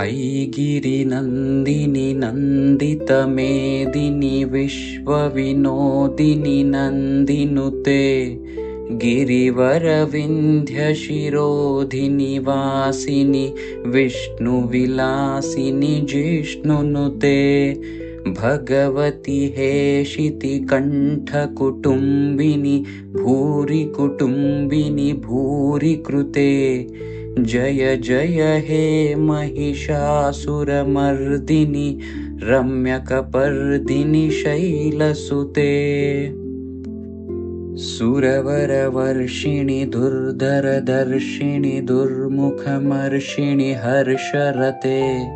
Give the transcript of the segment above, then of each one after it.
अयि गिरिनन्दिनि नन्दितमेदिनि विश्वविनोदिनि नन्दिनुते गिरिवरविन्ध्यशिरोधिनिवासिनि विष्णुविलासिनि जिष्णुनुते भगवति हेशितिकण्ठकुटुम्बिनि भूरि कुटुम्बिनि भूरि कृते जय जय हे महिषासुरमर्दिनि रम्यकपर्दिनि शैलसुते। सुरवरवर्षिणि दुर्धरदर्शिणि दुर्मुखमर्षिणि हर्षरते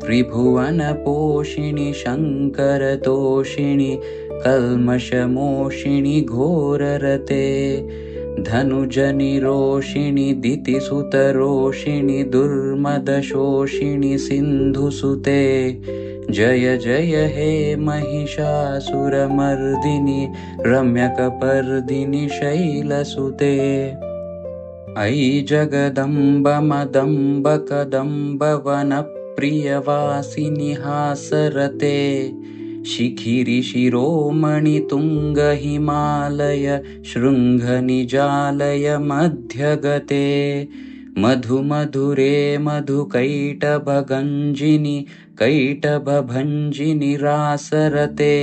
त्रिभुवनपोषिणि शङ्करतोषिणि कल्मषमोषिणि घोररते धनुजनिरोषिणि दितिसुतरोषिणि दुर्मदशोषिणि सिन्धुसुते। जय जय हे महिषासुरमर्दिनि रम्यकपर्दिनि शैलसुते। अयि जगदम्बमदम्बकदम्बवनप्रियवासिनि हासरते शिखिरिशिरोमणितुङ्गहिमालय शृङ्गनिजालय मध्यगते मधुमधुरे मधुकैटभगञ्जिनि कैटभञ्जिनि रासरते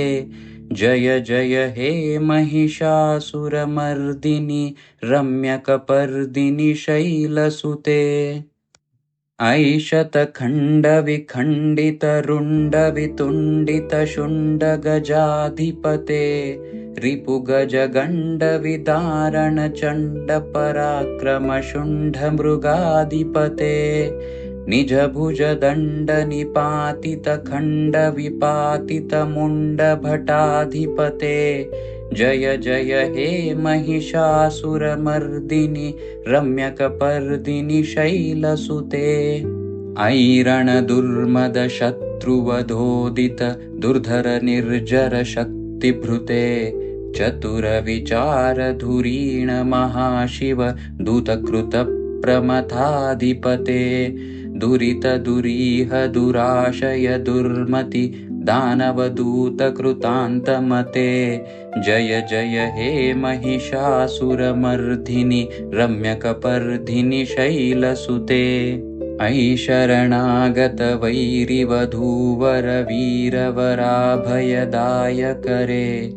जय जय हे महिषासुरमर्दिनि रम्यकपर्दिनि शैलसुते ऐशतखण्डविखण्डितरुण्डवितुण्डितशुण्डगजाधिपते रिपुगजगण्डविदारणचण्डपराक्रमशुण्डमृगाधिपते निजभुजदण्डनिपातितखण्डविपातितमुण्डभटाधिपते जय जय हे महिषासुरमर्दिनि रम्यकपर्दिनि शैलसुते। ऐरणदुर्मदशत्रुवधोदित दुर्धरनिर्जरशक्तिभृते चतुरविचारधुरीण महाशिव दूतकृतप्रमथाधिपते दुरितदुरीह दुराशय दुर्मति दानवदूतकृतान्तमते। जय जय हे महिषासुरमर्धिनि रम्यकपर्धिनि शैलसुते। अयि शरणागतवैरिवधूवरवीरवराभयदायकरे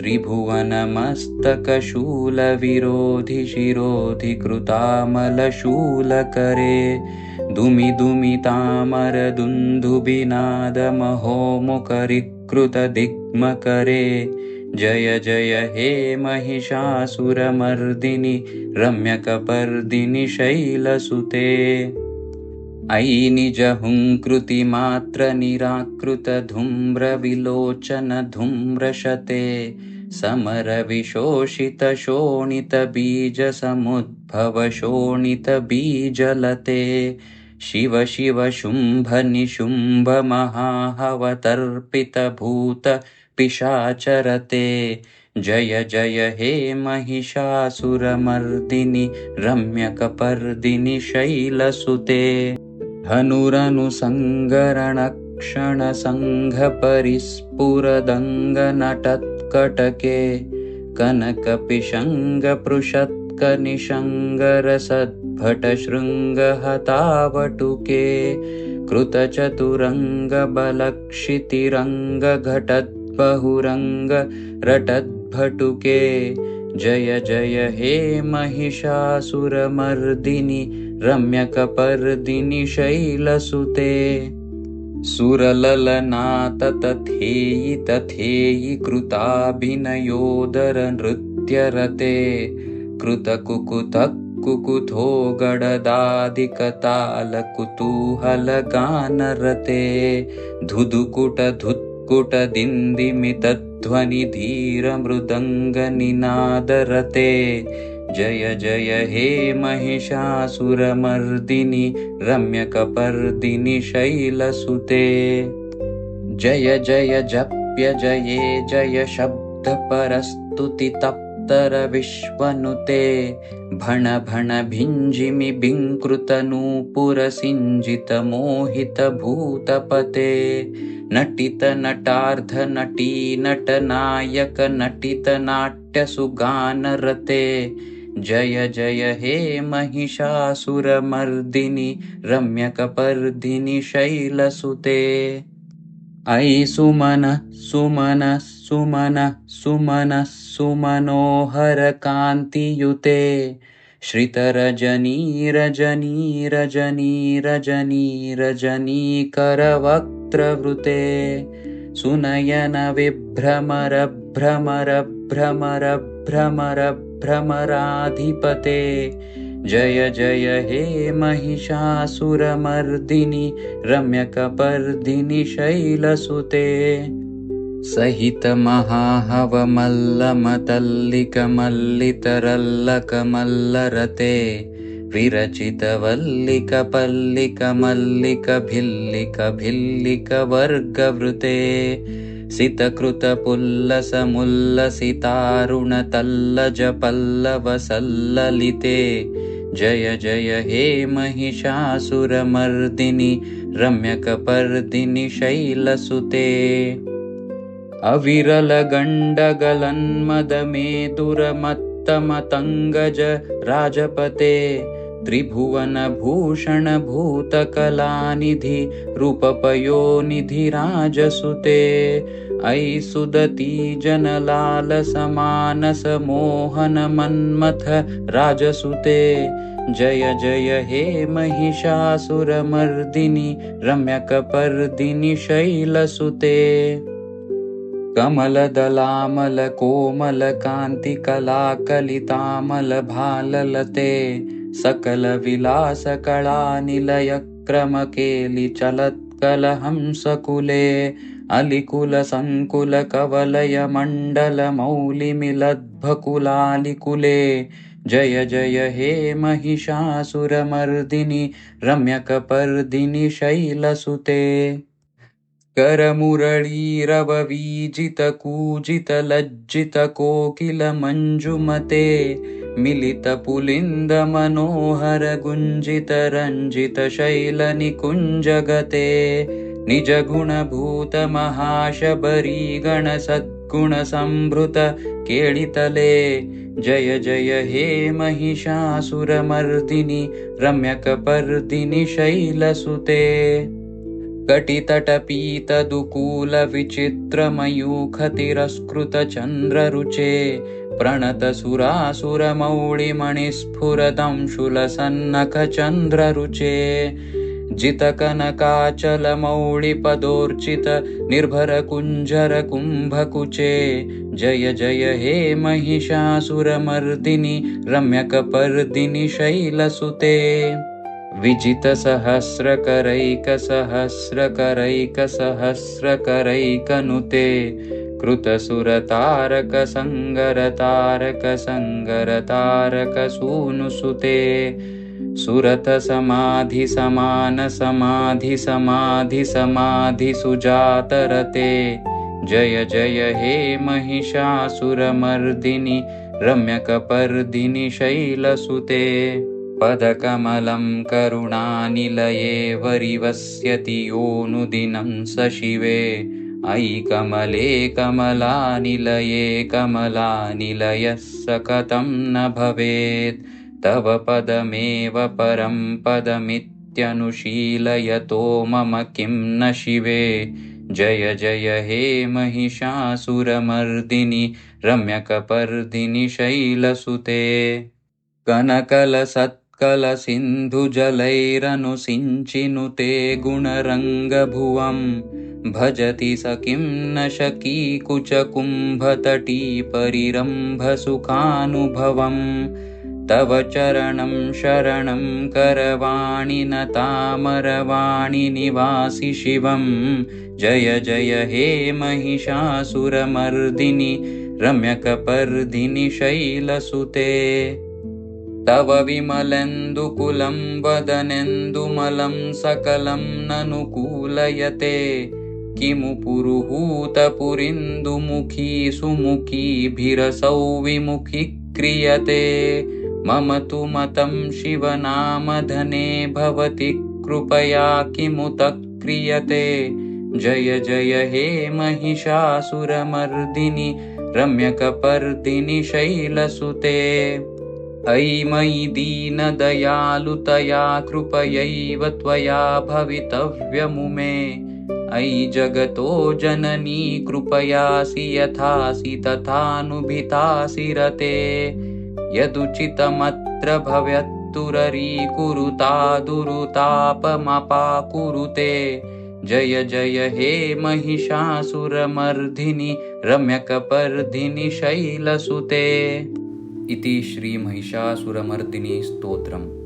त्रिभुवनमस्तकशूलविरोधिशिरोधिकृतामलशूलकरे। दुमिदुमितामरदुन्दुबिनादमहोमुखरिकृतदिग्मकरे जय जय हे महिषासुरमर्दिनि रम्यकपर्दिनि शैलसुते अयि निजहुङ्कृतिमात्रनिराकृतधूम्रविलोचनधूम्रशते समरविशोषितशोणितबीजसमुद्भवशोणितबीजलते शिव शिव शुम्भनिशुम्भमहाहवतर्पितभूतपिशाचरते जय जय हे महिषासुरमर्दिनि रम्यकपर्दिनि शैलसुते धनुरनुसङ्गरणक्षणसङ्घपरिस्फुरदङ्गनटत्कटके कनकपिशङ्गपृषत्कनिशङ्गरसद्भटशृङ्गहतावटुके कृतचतुरङ्गबलक्षितिरङ्गघटद्बहुरङ्गरटद्भटुके जय जय हे महिषासुरमर्दिनि रम्यकपर्दिनि शैलसुते सुरललनाततथेयि तथेयि कृताभिनयोदरनृत्यरते कृतकुकुथकुकुथो गडदादिकतालकुतूहलगानरते धुधुकुटधुत्कुटदिन्दिमितध्वनिधीरमृदङ्गनिनादरते जय जय हे महिषासुरमर्दिनि रम्यकपर्दिनि शैलसुते। जय जय जप्य जये जय शब्दपरस्तुतितप्त विश्वनुते भण भण भिञ्जिमि बिङ्कृतनूपुरसिञ्जितमोहितभूतपते। नटितनटार्धनटी नटनायकनटितनाट्यसुगानरते जय जय हे महिषासुरमर्दिनि रम्यकपर्दिनि शैलसुते। अयि सुमन सुमन सुमन सुमन सुमनोहरकान्तियुते। श्रितरजनीरजनीरजनीरजनीरजनीकरवक्त्रवृते सुनयन विभ्रमर भ्रमर भ्रमर भ्रमर भ्रमराधिपते। जय जय हे महिषासुरमर्दिनि रम्यकपर्दिनि शैलसुते। सहितमहाहवमल्लमतल्लिकमल्लितरल्लकमल्लरते विरचितवल्लिकपल्लिकमल्लिकभिल्लिकभिल्लिकवर्गवृते सितकृतपुल्लसमुल्लसितारुणतल्लजपल्लवसल्ललिते। जय जय हे महिषासुरमर्दिनि रम्यकपर्दिनि शैलसुते। अविरलगण्डगलन्मदमेदुरमत्तमतङ्गज राजपते त्रिभुवनभूषणभूतकलानिधि रूपपयोनिधि राजसुते अयि सुदती जनलालसमानसमोहनमन्मथ राजसुते। जय जय हे महिषासुरमर्दिनि रम्यकपर्दिनि शैलसुते। कमलदलामलकोमलकान्तिकलाकलितामलभाललते सकलविलासकलानिलयक्रमकेलिचलत्कलहंसकुले अलिकुलसङ्कुलकवलयमण्डलमौलिमिलद्भकुलालिकुले जय जय हे महिषासुरमर्दिनि रम्यकपर्दिनि शैलसुते। करमुरळीरववीजितकूजितलज्जितकोकिलमञ्जुमते मिलितपुलिन्दमनोहरगुञ्जितरञ्जितशैलनिकुञ्जगते निजगुणभूतमहाशबरीगणसद्गुणसम्भृत केळितले। जय जय हे महिषासुरमर्दिनि रम्यकपर्दिनि शैलसुते कटितटपीतदुकूलविचित्रमयूखतिरस्कृतचन्द्ररुचे प्रणतसुरासुरमौळिमणिस्फुरदंशुलसन्नखचन्द्ररुचे जितकनकाचलमौळिपदोर्चित निर्भरकुञ्जरकुम्भकुचे जय जय हे महिषासुरमर्दिनि रम्यकपर्दिनि शैलसुते। विजितसहस्रकरैकसहस्रकरैकसहस्रकरैकनुते कृतसुरतारकसङ्गरतारकसङ्गरतारकसूनुसुते। सुरतसमाधिसमानसमाधिसमाधिसमाधिसुजातरते जय जय हे महिषासुरमर्दिनि रम्यकपर्दिनि शैलसुते। पदकमलं करुणानिलये वरिवस्यति योनुदिनं स शिवे अयि कमले कमलानिलये कमलानिलयः स कथं न भवेत्। तव पदमेव परं पदमित्यनुशीलयतो मम किं न शिवे। जय जय हे महिषासुरमर्दिनि रम्यकपर्दिनि शैलसुते। कनकलसत् कलसिन्धुजलैरनुसिञ्चिनुते गुणरङ्गभुवं। भजति स किं न शकीकुचकुम्भतटीपरिरम्भसुखानुभवम् तव चरणं शरणं करवाणि न तामरवाणि निवासि शिवं। जय जय हे महिषासुरमर्दिनि रम्यकपर्दिनि शैलसुते तव विमलेन्दुकुलं वदनेन्दुमलं सकलं ननुकूलयते किमु पुरुहूतपुरिन्दुमुखी सुमुखीभिरसौ विमुखी क्रियते। मम तु मतं शिवनामधने भवति कृपया किमुत क्रियते। जय जय हे महिषासुरमर्दिनि रम्यकपर्दिनि शैलसुते अयि मयि दीनदयालुतया कृपयैव त्वया भवितव्यमुमे अयि जगतो जननी कृपयासि यथासि तथानुभितासि रते यदुचितमत्र भवेत्तुररीकुरुता दुरुतापमपाकुरुते। जय जय हे महिषासुरमर्धिनि रम्यकपर्धिनि शैलसुते इति श्रीमहिषासुरमर्दिनी स्तोत्रम्।